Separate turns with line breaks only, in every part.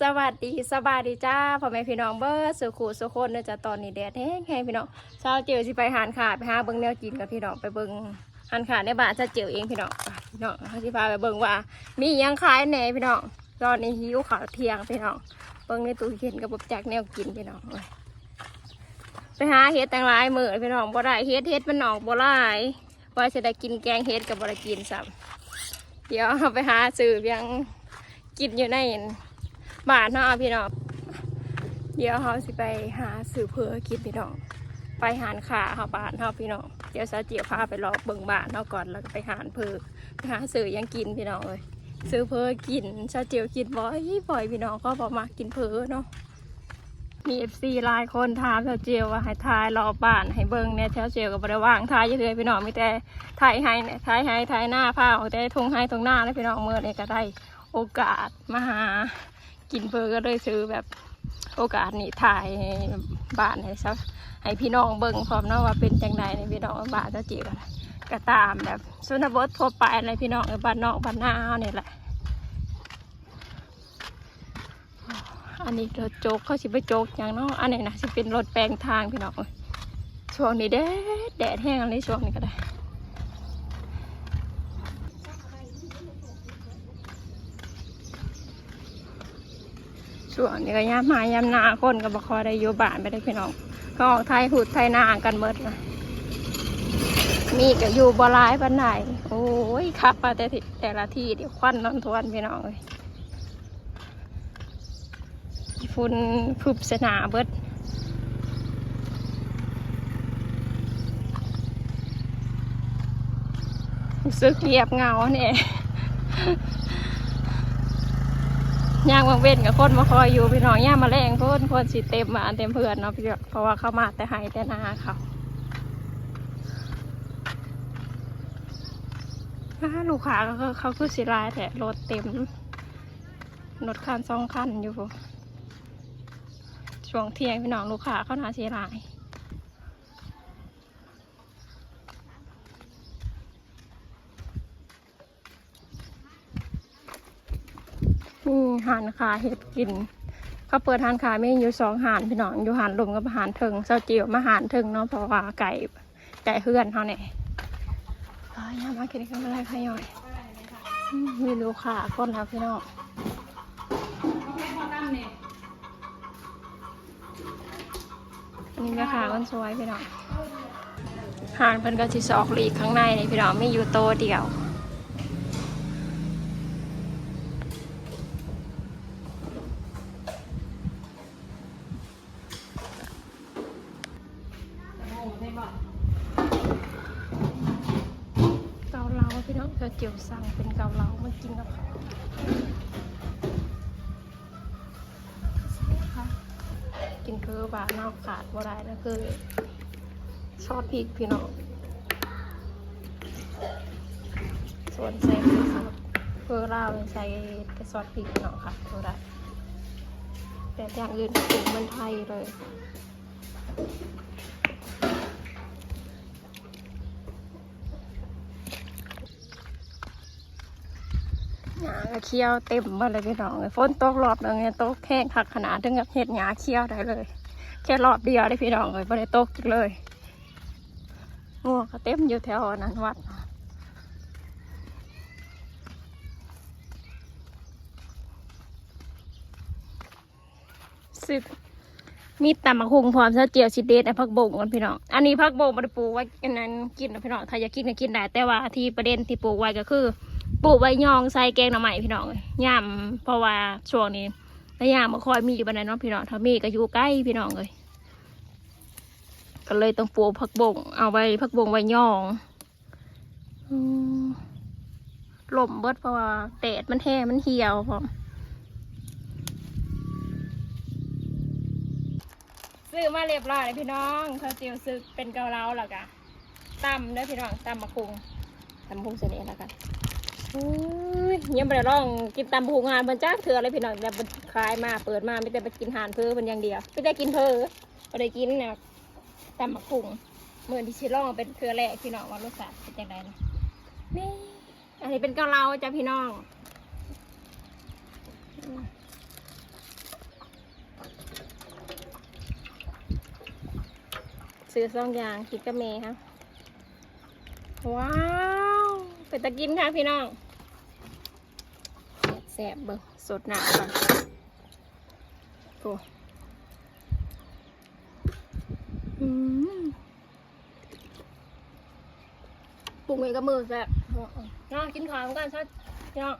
สวัสดีสบายดีจ้าพ่อแม่พี่น้องเบอร์สุขุสุคนเนื่อจะตอนนี้แดดแห้งแห้งพี่น้องเช้าเจอสิไปหานขาดไปหาเบิ้งแนวกินกับพี่น้องไปเบิ้งหันขาดในบ้านจะเจอเองพี่น้องพี่น้องเขาสิพาไปเบิ้งว่า มียังขายแหน่พี่น้องตอนนี้หิวข้าวเที่ยงพี่น้องเบิ้งในตู้เย็นกับบจากแนวกินพี่น้องไปหาเห็ดต่างหลายมือพี่น้องบ่ได้เห็ดเห็ดมันออกบ่หลายว่าจะได้กินแกงเห็ดกับบ่ได้กินซ้ำเดี๋ยวไปหาซื้อเพียงกินอยู่ใน บานเนาะพี่น้อง เดี๋ยวเขาสิไปหาสื่อเพื่อกินพี่น้อง ไปหานขาเขาบานเขาพี่น้อง เดี๋ยวสาเจียวพาไปรอเบิ่งบานเขาก่อนแล้วก็ไปหานเพื่อไปหาสื่อยังกินพี่น้องเลยซื้อเพื่อกินสาเจียวกินบ่อยบ่อยพี่น้องก็บอกมากินเพื่อเนาะมีเอฟซีหลายคนถามสาเจียวว่าให้ทายรอบ้านให้เบิ่งเนี่ยแถวเจียวก็บ่ได้ว่างทายเยอะๆพี่น้องมีแต่ถ่ายให้เนี่ยถ่ายให้ถ่ายหน้าผ้าเอาแต่ทงให้ทงหน้าแล้วพี่น้องเมื่อเนี้ก็ได้โอกาสมาหา กินเพอก็เลยซื้อแบบโอกาสนี้ถ่ายบ้านให้ซักให้พี่น้องเบิ่งพร้อมเนาะว่าเป็นจังใดในพี่น้องบ้านจะจีบอะไรก็ตามแบบสุนบททั่วไปในพี่น้องบ้านนอกบ้านนาเฮาเนี่ยแหละอันนี้รถโจกเขาสิไปโจกอย่างเนาะอันนี้นะสิเป็นรถแปลงทางพี่น้องช่วงนี้แดดแดดแห้งอะไรช่วงนี้ก็ได้ ช่วงนี้ก็ย่ามหายามนาคนก็บคอได้อยู่บ้านไปได้พี่น้องก็ออกไทยหูดไทยนากันเมดนะมีก็อยู่บ่หลายปันไหนโอ้ยขับมาแต่แต่ละที่เดี๋ยวควันนอนทวนพี่น้องเลยฝุ่นพึบสนาเบิดรู้สึกเงียบเงาเนี่ย ย่างบางเว้นกับคนมาคอยอยู่พี่น้องย่างมาแรงเพื่อนคนสิเต็มมาเต็มเพื่อนเนาะพี่น้องเพราะว่าเขามาแต่ให้แต่นาเขาลูกค้าก็เขาคือสิรายแต่รถเต็มรถคันสองคันอยู่ช่วงเที่ยงพี่น้องลูกค้าเขานาสิราย นี่หานขาเห็ดกิน เขาเปิดหานขาไม่อยู่สองหานพี่น้องอยู่หานลมกับหานเทิงเจ้าเจียวมาหานเทิงเนาะเพราะว่าไก่ไก่เฮือนเขาเนี่ยอ้ายามากินกันอะไรขย่อยอืมมีลูกค้าคนแล้วพี่น้องนี่แม่ค้าคนสวยพี่น้องหานเพิ่นก็สิสอกหลีกข้างในนี่พี่น้องไม่อยู่โตเดียว เกาเหลาพี่น้องเจียวสั่งเป็นเกาเหลามากินกับเขาวค่ะกินคือบาเนอกขาดบ่ได้นะคือซอสพริกพี่น้องส่วนใส่คือซอสเพื่อลาใส่แต่ซอสพริกพี่น้องค่ะบ่ได้แต่อย่างอื่นปรุงเหมันไทยเลย หญ้า ก็เคี้ยวเต็มหมาเลยพี่น้องเลยฝนตกรอบนึงเนี่ยตกแห้งคักขนาดถึงกับเห็ดหญ้าเคี้ยวได้เลย แค่รอบเดียวได้พี่น้องเลยไม่ได้ตกอีกเลยงัวก็เต็มอยู่แถวนั้นวัดสึกมีตำมะฮุงพร้อมซะเจียวชิเดสไอ้พักบงกันพี่น้อง อันนี้พักบงมาได้ปลูกไว้อันนั้นกินนะพี่น้อง ถ้าอยากกินก็กินได้ แต่ว่าที่ประเด็นที่ปลูกไว้ก็คือ ปลูกไว้ยองใส่แกงหน่อไม้พี่น้องย่ามเพราะว่าช่วงนี้แล้วย่ามมาคอยมีอยู่บันไดเนาะพี่น้องถ้ามีก็อยู่ใกล้พี่น้องเลยก็เลยต้องปลูกผักบงเอาไว้ผักบงไว้ยองลมเบิดเพราะว่าแดดมันแห้มันเหี่ยวพร้อมซื้อมาเรียบร้อยเลยพี่น้องเขาเจียวซื้อเป็นเกาเหลาแล้วกะตำเด้อพี่น้องตำมะคุงตำมะคุงเสร็จแล้วกัน ยังไมได้ลองกินตำบูงานมันจ้าเธออะไรพี่น้องแต่มันคลายมาเปิดมาไม่ได้ไปกินหานเพอมันอย่างเดียวไม่ได้กินเพอไม่ได้กินนะตำมะขุ่งเหมือนที่ชิลองเป็นเธอแรกพี่น้องว่ารสชาติเป็นยังไงนะนี่อันนี้เป็นกาเหลาจ้าพี่น้องซื้อซองอย่างคิดกัเมย์ครับว้าวเป็นตะกินค่ะพี่น้อง แสบเบิ่งสดหนาก่อนโอ้ปรุงเองกับมือแซ่บน้องกินข้าวกันใช่พี่น้อง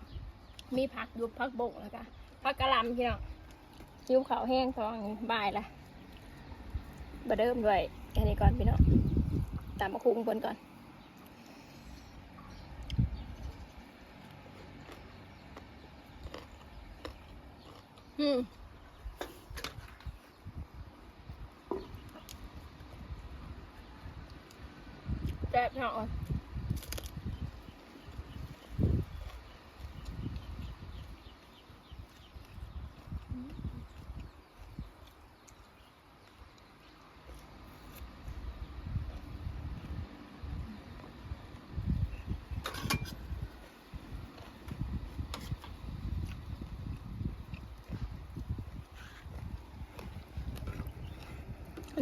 มีผักยุบผักบกแล้วก็ผักกะหล่ำพี่น้องยิ้วขาวแห้งท้องบ่ายละบะเดิมด้วยแค่นี้ก่อนพี่น้องตามมาคุงบนก่อน อืมแซ่บเนาะ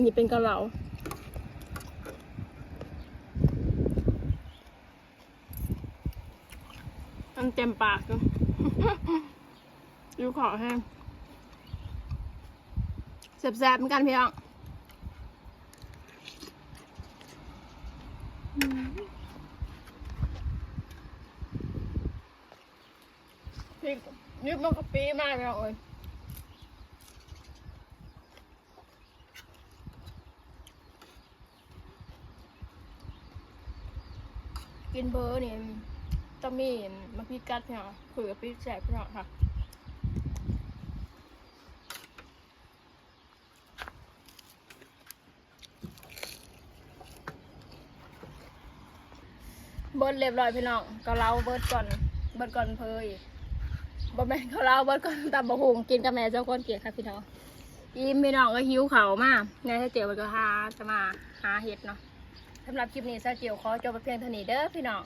นนี้เป็นกะเหลามันเต็มปากเลยอยู่ขอแห้งแซ่บๆเหมือนกันพี่น้องอืมนี่นี่มันก็ปีมากเลยเอ้ย กินเบอร์นี่ต้องมีนมาพี่กัดพี่น้องคุยกับพี่แสบพี่น้องค่ะเบิร์ดเรียบร้อยพี่น้องก็เล่าเบิร์ดก่อนเบิร์ดก่อนเพยบ่แม่นเขาเล่าเบิร์ดก่อนตำบะฮุงกินกับแม่เจ้าคนเกลียค่ะพี่น้องอีมพี่น้องก็หิวเขามากไงถ้าเจียวมันก็หาจะมาหาเห็ดเนาะ สำหรับคลิปนี้ซาจิวขอจบไปเพียงเท่านี้เด้อพี่น้อง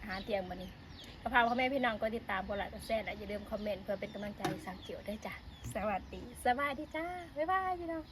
อาหารเตียงวันนี้กระเพราพ่อแม่พี่น้องก็ติดตามกดไลค์กดแซดและอย่าลืมคอมเมนต์เพื่อเป็นกำลังใจซาจิวด้วยจ้ะสวัสดีสวัสดีจ้าบ๊ายบายพี่น้อง